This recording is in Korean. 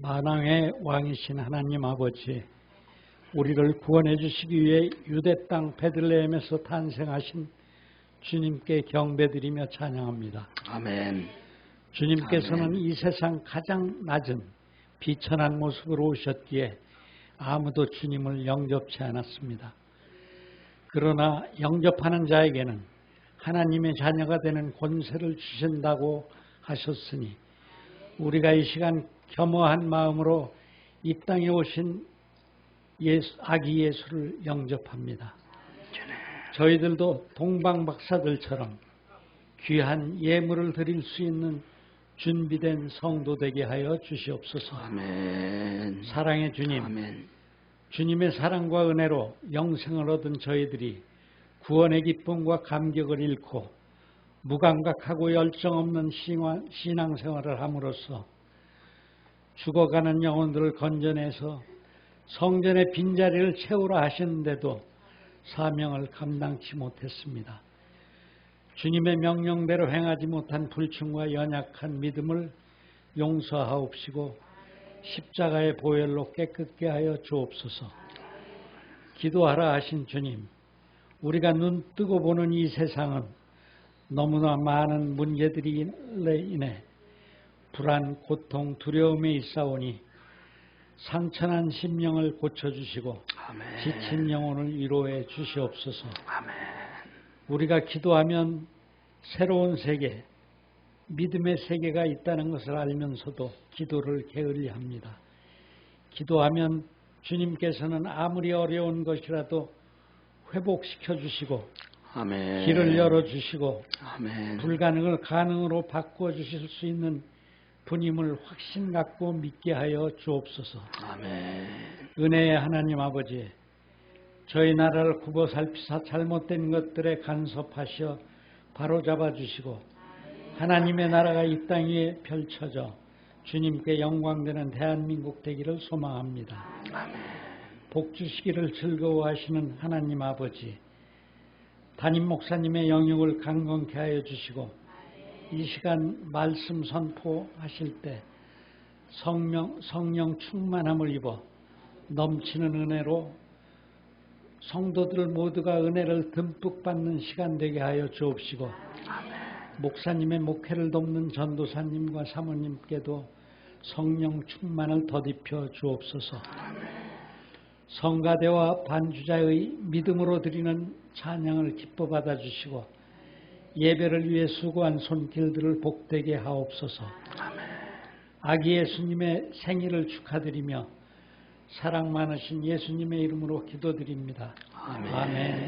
만왕의 왕이신 하나님 아버지, 우리를 구원해 주시기 위해 유대 땅 베들레헴에서 탄생하신 주님께 경배드리며 찬양합니다. 아멘. 주님께서는 아멘. 이 세상 가장 낮은 비천한 모습으로 오셨기에 아무도 주님을 영접치 않았습니다. 그러나 영접하는 자에게는 하나님의 자녀가 되는 권세를 주신다고 하셨으니 우리가 이 시간 겸허한 마음으로 이 땅에 오신 예수, 아기 예수를 영접합니다. 저희들도 동방 박사들처럼 귀한 예물을 드릴 수 있는 준비된 성도 되게 하여 주시옵소서. 아멘. 사랑의 주님, 아멘. 주님의 사랑과 은혜로 영생을 얻은 저희들이 구원의 기쁨과 감격을 잃고 무감각하고 열정 없는 신앙생활을 함으로써 죽어가는 영혼들을 건져내서 성전의 빈자리를 채우라 하시는데도 사명을 감당치 못했습니다. 주님의 명령대로 행하지 못한 불충과 연약한 믿음을 용서하옵시고 십자가의 보혈로 깨끗게 하여 주옵소서. 기도하라 하신 주님, 우리가 눈 뜨고 보는 이 세상은 너무나 많은 문제들이 인해 불안, 고통, 두려움에 있사오니 상처난 심령을 고쳐주시고 아멘. 지친 영혼을 위로해 주시옵소서. 아멘. 우리가 기도하면 새로운 세계, 믿음의 세계가 있다는 것을 알면서도 기도를 게을리 합니다. 기도하면 주님께서는 아무리 어려운 것이라도 회복시켜 주시고 아멘. 길을 열어 주시고. 불가능을 가능으로 바꾸어 주실 수 있는 분임을 확신 갖고 믿게 하여 주옵소서. 아멘. 은혜의 하나님 아버지, 저희 나라를 굽어 살피사 잘못된 것들에 간섭하셔 바로잡아 주시고 하나님의 나라가 이땅 위에 펼쳐져 주님께 영광되는 대한민국 되기를 소망합니다. 복 주시기를 즐거워하시는 하나님 아버지, 담임 목사님의 영역을 강건케 하여 주시고 이 시간 말씀 선포하실 때 성령, 성령 충만함을 입어 넘치는 은혜로 성도들 모두가 은혜를 듬뿍 받는 시간 되게 하여 주옵시고 목사님의 목회를 돕는 전도사님과 사모님께도 성령 충만을 더딥혀 주옵소서. 성가대와 반주자의 믿음으로 드리는 찬양을 기뻐 받아 주시고 예배를 위해 수고한 손길들을 복되게 하옵소서. 아기 예수님의 생일을 축하드리며 사랑 많으신 예수님의 이름으로 기도드립니다. 아멘. 아멘.